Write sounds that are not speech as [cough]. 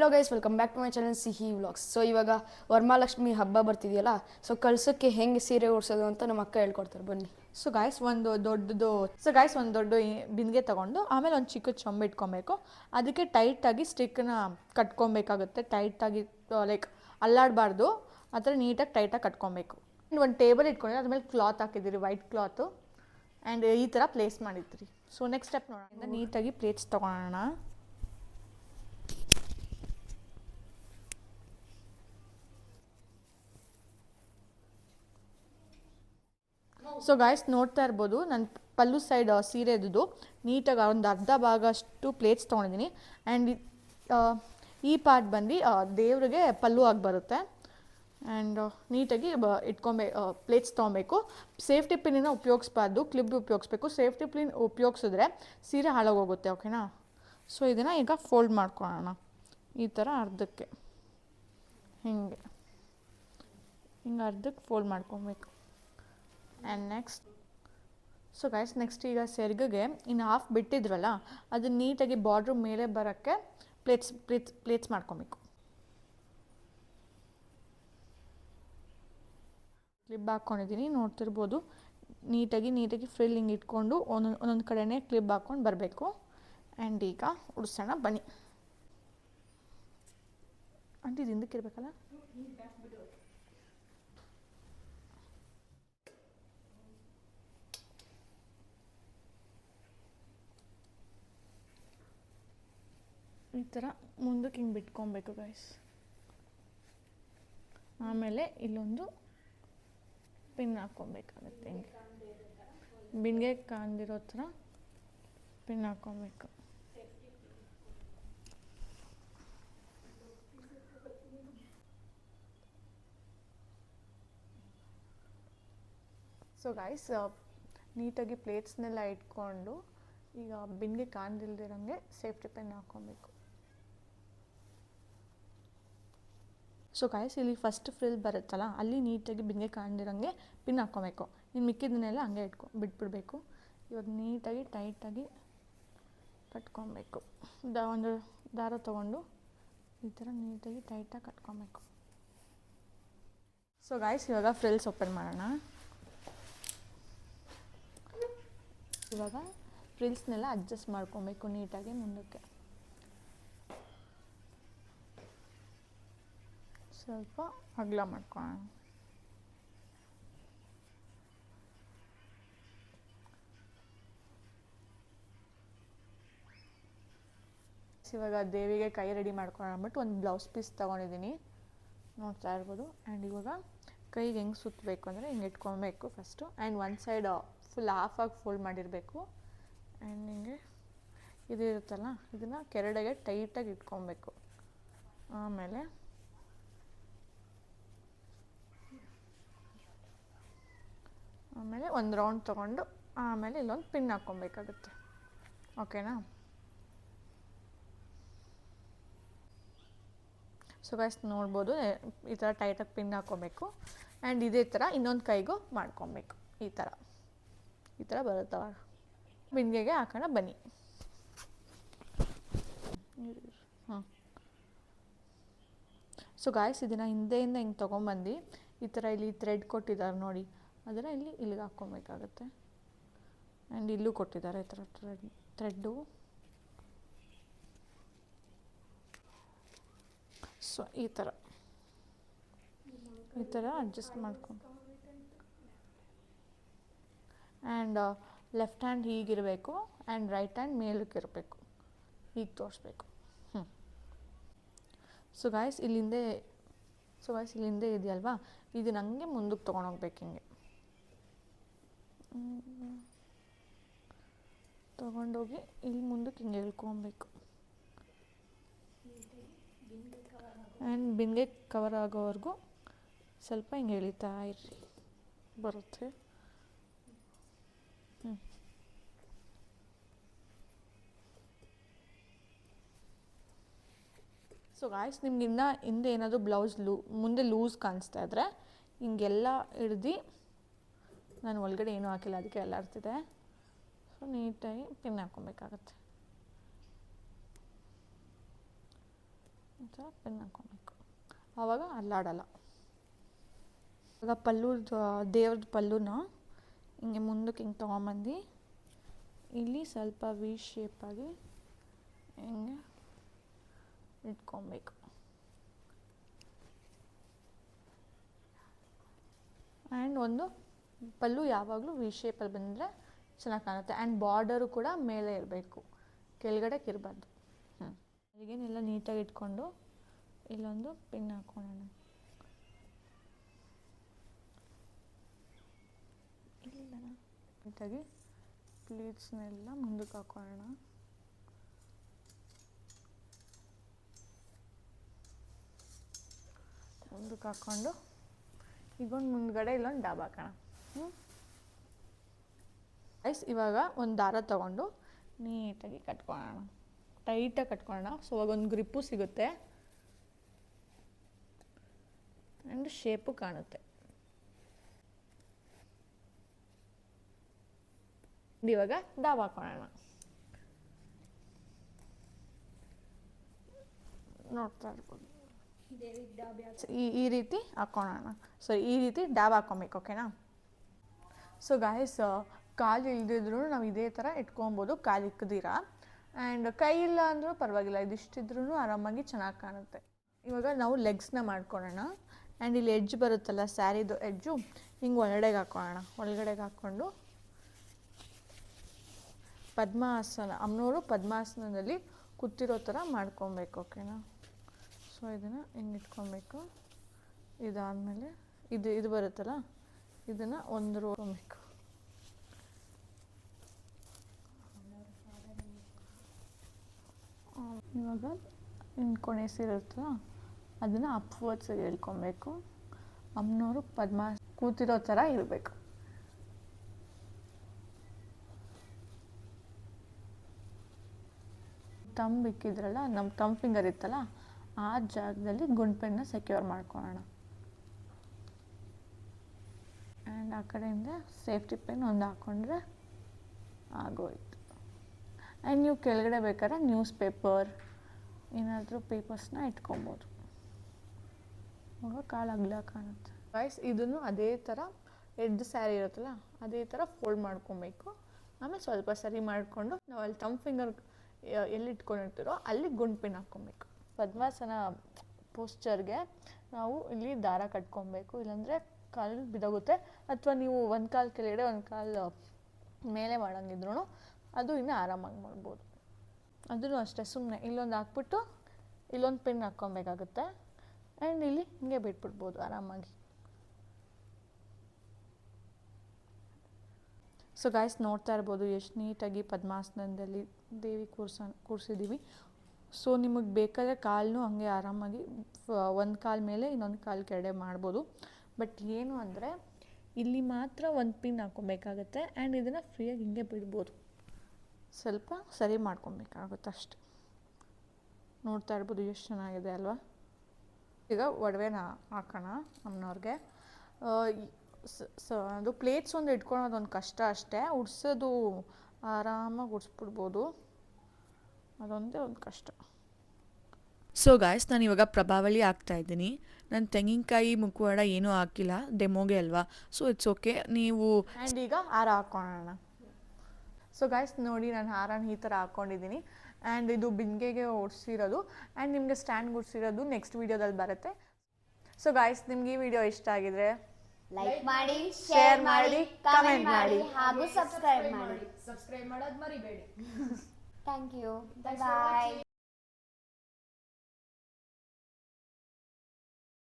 Hello guys welcome back to my channel Sihi vlogs so ಇವಾಗ ವರಮಹಾಲಕ್ಷ್ಮಿ ಹಬ್ಬ ಬರ್ತಿದೆಯಲ್ಲ so ಕಳ್ಸೋಕ್ಕೆ ಹೆಂಗೆ ಸೀರೆ ಉಡ್ಸೋದು ಅಂತ ನಮ್ಮ ಅಕ್ಕ ಹೇಳ್ಕೊಡ್ತಾರೆ. ಬನ್ನಿ. ಸೊ ಗಾಯ್ಸ್ ಒಂದು ದೊಡ್ಡದು ಸೊ ಗಾಯ್ಸ್ ಒಂದು ದೊಡ್ಡ ಬಿಂದಿಗೆ ತೊಗೊಂಡು ಆಮೇಲೆ ಒಂದು ಚಿಕ್ಕ ಚೊಂಬೆ ಇಟ್ಕೊಬೇಕು. ಅದಕ್ಕೆ ಟೈಟಾಗಿ ಸ್ಟಿಕ್ನ ಕಟ್ಕೊಬೇಕಾಗುತ್ತೆ. ಟೈಟಾಗಿ ಲೈಕ್ ಅಲ್ಲಾಡಬಾರ್ದು. ಆ ಥರ ನೀಟಾಗಿ ಟೈಟಾಗಿ ಕಟ್ಕೊಬೇಕು. ಒಂದು ಟೇಬಲ್ ಇಟ್ಕೊಂಡಿದ್ರೆ ಅದ್ರ ಮೇಲೆ ಕ್ಲಾತ್ ಹಾಕಿದ್ದೀರಿ ವೈಟ್ ಕ್ಲಾತು ಆ್ಯಂಡ್ ಈ ಥರ ಪ್ಲೇಸ್ ಮಾಡಿದ್ರಿ. ಸೊ ನೆಕ್ಸ್ಟ್ ಸ್ಟೆಪ್ ನೋಡೋಣ. ನೀಟಾಗಿ ಪ್ಲೇಟ್ಸ್ ತೊಗೊಳೋಣ. ಸೊ ಗಾಯ್ಸ್ ನೋಡ್ತಾ ಇರ್ಬೋದು ನನ್ನ ಪಲ್ಲು ಸೈಡ್ ಸೀರೆ ಇದ್ದು ನೀಟಾಗಿ ಒಂದು ಅರ್ಧ ಭಾಗ ಅಷ್ಟು ಪ್ಲೇಟ್ಸ್ ತೊಗೊಂಡಿದ್ದೀನಿ. ಆ್ಯಂಡ್ ಈ ಪಾರ್ಟ್ ಬಂದು ದೇವ್ರಿಗೆ ಪಲ್ಲು ಆಗಿ ಬರುತ್ತೆ. ಆ್ಯಂಡ್ ನೀಟಾಗಿ, ಬ, ಇಟ್ಕೊಬೇ ಪ್ಲೇಟ್ಸ್ ತೊಗೊಬೇಕು. ಸೇಫ್ಟಿ ಪಿನ್ನ ಉಪಯೋಗಿಸ್ಬಾರ್ದು ಕ್ಲಿಪ್ ಉಪಯೋಗಿಸ್ಬೇಕು. ಸೇಫ್ಟಿ ಪಿನ್ ಉಪಯೋಗಿಸಿದ್ರೆ ಸೀರೆ ಹಾಳಾಗೋಗುತ್ತೆ ಓಕೆನಾ ಸೊ ಇದನ್ನು ಈಗ ಫೋಲ್ಡ್ ಮಾಡ್ಕೊಳ್ಳೋಣ. ಈ ಥರ ಅರ್ಧಕ್ಕೆ. ಹಿಂಗೆ. ಹಿಂಗೆ ಅರ್ಧಕ್ಕೆ ಫೋಲ್ಡ್ ಮಾಡ್ಕೊಬೇಕು. And next so guys next ಈಗ ಸೆರ್ಗಿಗೆ ಇನ್ನು ಹಾಫ್ ಬಿಟ್ಟಿದ್ರಲ್ಲ ಅದು ನೀಟಾಗಿ ಬಾರ್ಡ್ರ್ ಮೇಲೆ ಬರೋಕ್ಕೆ ಪ್ಲೇಟ್ಸ್ ಪ್ಲೇಟ್ಸ್ ಪ್ಲೇಟ್ಸ್ ಮಾಡ್ಕೊಬೇಕು. ಕ್ಲಿಬ್ ಹಾಕ್ಕೊಂಡಿದ್ದೀನಿ ನೋಡ್ತಿರ್ಬೋದು. ನೀಟಾಗಿ ನೀಟಾಗಿ ಫ್ರಿಲ್ಲಿಂಗ್ ಇಟ್ಕೊಂಡು ಒಂದೊಂದು ಒಂದೊಂದು ಕಡೆನೇ ಕ್ಲಿಪ್ ಹಾಕ್ಕೊಂಡು ಬರಬೇಕು. ಆ್ಯಂಡ್ ಈಗ ಉಡ್ಸೋಣ, ಬನ್ನಿ. ಆಂಟಿ ಇದು ಇರಬೇಕಲ್ಲ? ಈ ಥರ ಮುಂದಕ್ಕೆ ಹಿಂಗೆ ಬಿಟ್ಕೊಬೇಕು ಗೈಸ್ ಆಮೇಲೆ ಇಲ್ಲೊಂದು ಪಿನ್ ಹಾಕ್ಕೊಬೇಕಾಗತ್ತೆ ಹಿಂಗೆ. ಬಿನ್ಗೆ ಕಾಂದಿರೋ ಥರ ಪಿನ್ ಹಾಕ್ಕೊಬೇಕು. ಸೊ ಗೈಸ್ ನೀಟಾಗಿ ಪ್ಲೇಟ್ಸ್ನೆಲ್ಲ ಇಟ್ಕೊಂಡು ಈಗ ಬಿನ್ಗೆ ಕಾಣ್ದಿಲ್ದಿರಂಗೆ ಸೇಫ್ಟಿ ಪೆನ್ ಹಾಕ್ಕೊಬೇಕು. ಸೊ ಗಾಯಸ್ ಇಲ್ಲಿ ಫಸ್ಟ್ ಫ್ರಿಲ್ ಬರುತ್ತಲ್ಲ, ಅಲ್ಲಿ ನೀಟಾಗಿ ಬಿಂಗೆ ಕಾಣ್ದಿರೋಂಗೆ ಪಿನ್ ಹಾಕ್ಕೊಬೇಕು ಇನ್ನು ಮಿಕ್ಕಿದ್ದನ್ನೆಲ್ಲ ಹಂಗೆ ಇಟ್ಕೊ, ಬಿಟ್ಬಿಡಬೇಕು. ಇವಾಗ ನೀಟಾಗಿ, ಟೈಟಾಗಿ ಕಟ್ಕೊಬೇಕು. ದ, ಒಂದು ದಾರ ತೊಗೊಂಡು ಈ ಥರ ನೀಟಾಗಿ ಟೈಟಾಗಿ ಕಟ್ಕೊಬೇಕು. ಸೊ ಗಾಯ್ಸ್ ಇವಾಗ ಫ್ರಿಲ್ಸ್ ಓಪನ್ ಮಾಡೋಣ. ಇವಾಗ ಫ್ರಿಲ್ಸ್ನೆಲ್ಲ ಅಡ್ಜಸ್ಟ್ ಮಾಡ್ಕೊಬೇಕು ನೀಟಾಗಿ ಮುಂದಕ್ಕೆ. ಸ್ವಲ್ಪ ಅಗಲ ಮಾಡ್ಕೊಳ್ಳೋಣ ಇವಾಗ ದೇವಿಗೆ ಕೈ ರೆಡಿ ಮಾಡ್ಕೊಳ್ಳೋಣ ಅಂದ್ಬಿಟ್ಟು ಒಂದು ಬ್ಲೌಸ್ ಪೀಸ್ ತೊಗೊಂಡಿದ್ದೀನಿ ನೋಡ್ತಾ ಇರ್ಬೋದು. ಆ್ಯಂಡ್ ಇವಾಗ ಕೈಗೆ ಹೆಂಗೆ ಸುತ್ತಬೇಕು ಅಂದರೆ ಹಿಂಗೆ ಇಟ್ಕೊಬೇಕು first and one side full ಹಾಫಾಗಿ fold ಮಾಡಿರಬೇಕು. ಆ್ಯಂಡ್ ಹಿಂಗೆ ಇದು ಇರುತ್ತಲ್ಲ, ಇದನ್ನು ಕೆರಡೆಗೆ ಟೈಟಾಗಿ ಇಟ್ಕೊಬೇಕು. ಆಮೇಲೆ ಆಮೇಲೆ ಒಂದು ರೌಂಡ್ ತೊಗೊಂಡು ಆಮೇಲೆ ಇಲ್ಲೊಂದು ಪಿನ್ ಹಾಕ್ಕೊಬೇಕಾಗುತ್ತೆ. ಓಕೆನಾ ಸೊ ಗೈಸ್ ನೋಡ್ಬೋದು ಈ ಥರ ಟೈಟಾಗಿ ಪಿನ್ ಹಾಕ್ಕೊಬೇಕು. ಆ್ಯಂಡ್ ಇದೇ ಥರ ಇನ್ನೊಂದು ಕೈಗೂ ಮಾಡ್ಕೊಬೇಕು. ಈ ಥರ ಈ ಥರ ಬರುತ್ತವ ಬಿಂದಿಗೆಗೆ ಹಾಕೋಣ, ಬನ್ನಿ. ಹಾಂ. ಸೊ ಗಾಯ್ಸ್ ಇದನ್ನು ಹಿಂದೆಯಿಂದ ಹಿಂಗೆ ತೊಗೊಂಬಂದು, ಈ ಥರ ಇಲ್ಲಿ ಥ್ರೆಡ್ ಕೊಟ್ಟಿದ್ದಾರೆ ನೋಡಿ. ಅದರ ಇಲ್ಲಿ ಇಲ್ಲಿಗೆ ಹಾಕ್ಕೊಬೇಕಾಗತ್ತೆ. ಆ್ಯಂಡ್ ಇಲ್ಲೂ ಕೊಟ್ಟಿದ್ದಾರೆ ಈ ಥರ ಥ್ರೆಡ್, ಥ್ರೆಡ್ಡು. ಸೊ ಈ ಥರ. ಈ ಥರ ಅಡ್ಜಸ್ಟ್ ಮಾಡ್ಕೊಂಡು ಆ್ಯಂಡ್ ಲೆಫ್ಟ್ ಹ್ಯಾಂಡ್ ಹೀಗಿರಬೇಕು ಆ್ಯಂಡ್ ರೈಟ್ ಹ್ಯಾಂಡ್ ಮೇಲಕ್ಕೆ ಇರಬೇಕು ಹೀಗೆ ತೋರಿಸ್ಬೇಕು. ಹ್ಞೂ ಸೊ ಗಾಯ್ಸ್ ಇಲ್ಲಿಂದೆ ಸೊ ಗಾಯ್ಸ್ ಇಲ್ಲಿಂದೆ ಇದೆಯಲ್ವಾ? ಇದು ನನಗೆ ಮುಂದಕ್ಕೆ ತೊಗೊಂಡೋಗ್ಬೇಕು ಹಿಂಗೆ. ತೊಗೊಂಡೋಗಿ ಇಲ್ಲಿ ಮುಂದಕ್ಕೆ ಹಿಂಗೆ ಹೇಳ್ಕೊಬೇಕು ಆ್ಯಂಡ್ ಬಿಂದಿಗೆ ಕವರ್ ಆಗೋವರೆಗೂ ಸ್ವಲ್ಪ ಹಿಂಗೆ ಎಳಿತಾ ಇರ್ರಿ. ಬರುತ್ತೆ. ಹ್ಞೂ ಸೊ ಗಾಯ್ಸ್ ನಿಮ್ಗೆ ಹಿಂದೆ ಏನಾದರೂ ಬ್ಲೌಸ್ ಲೂ ಮುಂದೆ ಲೂಸ್ ಕಾಣಿಸ್ತಾ ಇದ್ರೆ ಹಿಂಗೆಲ್ಲ ಹಿಡ್ದು ನಾನು ಒಳಗಡೆ ಏನೂ ಹಾಕಿಲ್ಲ, ಅದಕ್ಕೆ ಎಲ್ಲ ಇರ್ತಿದೆ ಸೊ ನೀಟಾಗಿ ಪಿನ್ ಹಾಕ್ಕೊಬೇಕಾಗತ್ತೆ. ಒಂಥರ ಥರ ಪಿನ್ ಹಾಕ್ಕೊಬೇಕು. ಆವಾಗ ಅಲ್ಲಾಡಲ್ಲ. ಆವಾಗ ಪಲ್ಲು ದೇವ್ರದ್ದು ಪಲ್ಲುನ ಹಿಂಗೆ ಮುಂದಕ್ಕೆ ಹಿಂಗೆ ತೊಗೊಂಬಂದು ಇಲ್ಲಿ ಸ್ವಲ್ಪ ವಿ ಶೇಪಾಗಿ ಹಿಂಗೆ ಇಟ್ಕೊಬೇಕು. ಆ್ಯಂಡ್ ಒಂದು ಪಲ್ಲು ಯಾವಾಗಲೂ ವಿ ಶೇಪಲ್ಲಿ ಬಂದರೆ ಚೆನ್ನಾಗಿ ಕಾಣುತ್ತೆ. ಆ್ಯಂಡ್ ಬಾರ್ಡರು ಕೂಡ ಮೇಲೆ ಇರಬೇಕು. ಕೆಳಗಡೆ ಇರಬಾರ್ದು ಹ್ಞೂ ಅಲ್ಲಿಗೇನೆಲ್ಲ ನೀಟಾಗಿ ಇಟ್ಕೊಂಡು ಇಲ್ಲೊಂದು ಪಿನ್ ಹಾಕ್ಕೊಳ್ಳೋಣ ನೀಟಾಗಿ ಪ್ಲೀಟ್ಸ್ನೆಲ್ಲ ಮುಂದಕ್ಕೆ ಹಾಕೊಳ್ಳೋಣ ಮುಂದಕ್ಕೆ ಹಾಕ್ಕೊಂಡು ಈಗೊಂದು ಮುಂದ್ಗಡೆ ಇಲ್ಲೊಂದು ಡಾಬ್ ಹಾಕೋಣ. ಐಸ್ ಇವಾಗ ಒಂದು ದಾರ ತಗೊಂಡು ನೀಟಾಗಿ ಕಟ್ಕೊಳ್ಳೋಣ. ಟೈಟಾಗಿ ಕಟ್ಕೊಳ್ಳೋಣ. ಸೊ ಅವಾಗ ಒಂದು ಗ್ರಿಪ್ಪು ಸಿಗುತ್ತೆ. ಆ್ಯಂಡ್ ಶೇಪು ಕಾಣುತ್ತೆ. ಇವಾಗ ಡಾಬ್ ಹಾಕೊಳ್ಳೋಣ. ನೋಡ್ತಾ ಇರ್ಬೋದು. ಈ ಈ ರೀತಿ ಹಾಕೊಳ್ಳೋಣ. ಸೊ ಈ ರೀತಿ ಡಾಬ್ ಹಾಕೊಬೇಕು ಓಕೆನಾ ಸೊ ಗಾಯಸ್ ಕಾಲು ಇಲ್ದಿದ್ರು ನಾವು ಇದೇ ಥರ ಇಟ್ಕೊಬೋದು, ಕಾಲು ಇಕ್ಕದಿರ ಆ್ಯಂಡ್ ಕೈ ಇಲ್ಲ ಅಂದರೂ ಪರವಾಗಿಲ್ಲ ಇದಿಷ್ಟಿದ್ರೂ ಆರಾಮಾಗಿ ಚೆನ್ನಾಗಿ ಕಾಣುತ್ತೆ. ಇವಾಗ ನಾವು ಲೆಗ್ಸ್ನ ಮಾಡ್ಕೊಳ್ಳೋಣ ಆ್ಯಂಡ್ ಇಲ್ಲಿ ಎಡ್ಜ್ ಬರುತ್ತಲ್ಲ, ಸ್ಯಾರಿದು ಎಜ್ಜು ಹಿಂಗೆ ಒಳಗಡೆಗೆ ಹಾಕ್ಕೊಳ್ಳೋಣ ಒಳಗಡೆಗೆ ಹಾಕ್ಕೊಂಡು ಪದ್ಮಾಸನ ಅಮ್ಮನವರು ಪದ್ಮಾಸನದಲ್ಲಿ ಕೂತಿರೋ ಥರ ಮಾಡ್ಕೊಬೇಕು, ಓಕೆನಾ? ಸೊ ಇದನ್ನು ಹಿಂಗೆ ಇಟ್ಕೊಬೇಕು. ಇದಾದಮೇಲೆ, ಇದು ಇದು ಬರುತ್ತಲ್ಲ? ಇದನ್ನು ಒಂದು ರೋ ಇಟ್ಕೊಬೇಕು ಆ, ಇವಾಗ ಇನ್ನು ಕೊನೆ ಇರುತ್ತಲ್ಲ ಅದನ್ನು ಅಪ್ವರ್ಡ್ಸಿಗೆ ಹೇಳ್ಕೊಬೇಕು. ಅಮ್ಮನವರು ಪದ್ಮ ಕೂತಿರೋ ಥರ ಇರಬೇಕು. ತಂಬ್ ಇಕ್ಕಿದ್ರಲ್ಲ ನಮ್ಮ ತಂಬ್ ಫಿಂಗರ್ ಇತ್ತಲ್ಲ ಆ ಜಾಗದಲ್ಲಿ ಗುಂಡ್ಪೆನ್ನ ಸೆಕ್ಯೂರ್ ಮಾಡ್ಕೊಳ್ಳೋಣ ಆ್ಯಂಡ್ ಆ ಕಡೆಯಿಂದ ಸೇಫ್ಟಿ ಪಿನ್ ಒಂದು ಹಾಕ್ಕೊಂಡ್ರೆ ಆಗೋಯ್ತು. ಆ್ಯಂಡ್ ನೀವು ಕೆಳಗಡೆ ಬೇಕಾದ್ರೆ ನ್ಯೂಸ್ ಪೇಪರ್ ಏನಾದರೂ ಪೇಪರ್ಸ್ನ ಇಟ್ಕೊಬೋದು. ಅವಾಗ ಕಾಲು ಅಗ್ಲ ಕಾಣುತ್ತೆ. ವೈಸ್ ಇದನ್ನು ಅದೇ ಥರ ಎಡ್ ಸ್ಯಾರಿ ಇರುತ್ತಲ್ಲ ಅದೇ ಥರ ಫೋಲ್ಡ್ ಮಾಡ್ಕೊಬೇಕು. ಆಮೇಲೆ ಸ್ವಲ್ಪ ಸರಿ ಮಾಡಿಕೊಂಡು ನಾವು ಅಲ್ಲಿ ತಮ್ಮ ಫಿಂಗರ್ ಎಲ್ಲಿ ಇಟ್ಕೊಂಡಿರ್ತೀರೋ ಅಲ್ಲಿ ಗುಂಡ್ ಪಿನ್ ಹಾಕ್ಕೊಬೇಕು ಪದ್ಮಾಸನ ಪೋಸ್ಚರ್ಗೆ ನಾವು ಇಲ್ಲಿ ದಾರ ಕಟ್ಕೊಬೇಕು. ಇಲ್ಲಾಂದರೆ ಕಾಲು ಬಿದ್ದೋಗುತ್ತೆ ಅಥವಾ ನೀವು ಒಂದು ಕಾಲು ಕೆಳಗಡೆ, ಒಂದು ಕಾಲು ಮೇಲೆ ಮಾಡೋಂಗಿದ್ರೂ ಅದು ಇನ್ನೂ ಆರಾಮಾಗಿ ಮಾಡ್ಬೋದು ಅದನ್ನು ಅಷ್ಟೇ ಸುಮ್ಮನೆ ಇಲ್ಲೊಂದು ಹಾಕ್ಬಿಟ್ಟು ಇಲ್ಲೊಂದು ಪಿನ್ ಹಾಕ್ಕೊಬೇಕಾಗುತ್ತೆ. ಆ್ಯಂಡ್ ಇಲ್ಲಿ ಹಿಂಗೆ ಬಿಟ್ಬಿಡ್ಬೋದು ಆರಾಮಾಗಿ. ಸೊ ಗಾಯ್ಸ್ ನೋಡ್ತಾ ಇರ್ಬೋದು, ಎಷ್ಟು ನೀಟಾಗಿ ಪದ್ಮಾಸನದಲ್ಲಿ ದೇವಿ ಕೂರ್ಸ ಕೂರಿಸಿದ್ದೀವಿ ಸೊ ನಿಮಗೆ ಬೇಕಾದರೆ ಕಾಲನ್ನು ಹಂಗೆ ಆರಾಮಾಗಿ ಒಂದು ಕಾಲು ಮೇಲೆ ಇನ್ನೊಂದು ಕಾಲು ಕೆಡೆ ಮಾಡ್ಬೋದು. ಬಟ್ ಏನು ಅಂದರೆ, ಇಲ್ಲಿ ಮಾತ್ರ ಒಂದು ಪಿನ್ ಹಾಕ್ಕೊಬೇಕಾಗತ್ತೆ ಆ್ಯಂಡ್ ಇದನ್ನು ಫ್ರೀಯಾಗಿ ಹಿಂಗೆ ಬಿಡ್ಬೋದು. ಸ್ವಲ್ಪ ಸರಿ ಮಾಡ್ಕೊಬೇಕಾಗುತ್ತೆ ಅಷ್ಟೆ. ನೋಡ್ತಾ ಇರ್ಬೋದು ಎಷ್ಟು ಚೆನ್ನಾಗಿದೆ ಅಲ್ವಾ? ಈಗ ಒಡವೆನ ಹಾಕೋಣ ನಮ್ಮನವ್ರಿಗೆ ಸ- ಅದು ಪ್ಲೇಟ್ಸ್ ಒಂದು ಇಟ್ಕೊಳೋದು ಒಂದು ಕಷ್ಟ ಅಷ್ಟೇ. ಉಡ್ಸೋದು ಆರಾಮಾಗಿ ಉಡ್ಸ್ಬಿಡ್ಬೋದು. ಅದೊಂದೇ ಒಂದು ಕಷ್ಟ. ಸೊ ಗಾಯ್ಸ್ ನಾನು ಇವಾಗ ಪ್ರಭಾವಳಿ ಆಗ್ತಾ ಇದ್ದೀನಿ. ನನ್ನ ತೆಂಗಿನಕಾಯಿ ಮುಖವಾಡ ಏನೂ ಹಾಕಿಲ್ಲ ಡೆಮೋಗೆ ಅಲ್ವಾ? ಸೊ ಇಟ್ಸ್ ಓಕೆ ನೀವು ಆ್ಯಂಡ್ ಈಗ ಹಾರ ಹಾಕ್ಕೊಳ್ಳೋಣ ಸೊ ಗಾಯ್ಸ್ ನೋಡಿ ನಾನು ಹಾರನ ಈ ಥರ ಹಾಕ್ಕೊಂಡಿದ್ದೀನಿ ಆ್ಯಂಡ್ ಇದು ಬಿಂದಿಗೆಗೆ ಓಡಿಸಿರೋದು ಆ್ಯಂಡ್ ನಿಮಗೆ ಸ್ಟ್ಯಾಂಡ್ ಗುಡ್ಸಿರೋದು ನೆಕ್ಸ್ಟ್ ವೀಡಿಯೋದಲ್ಲಿ ಬರುತ್ತೆ. ಸೊ ಗಾಯ್ಸ್ ನಿಮ್ಗೆ ಈ ವಿಡಿಯೋ ಇಷ್ಟ ಆಗಿದ್ರೆ ಲೈಕ್ ಮಾಡಿ ಶೇರ್ ಮಾಡಿ, ಕಮೆಂಟ್ ಮಾಡಿ ಮಾಡಿ. ಹಾಗೂ ಸಬ್ಸ್ಕ್ರೈಬ್ ಮಾಡಿ. ಸಬ್ಸ್ಕ್ರೈಬ್ ಮಾಡೋದು ಮರಿಬೇಡಿ. [laughs] Thank you. Thanks Bye.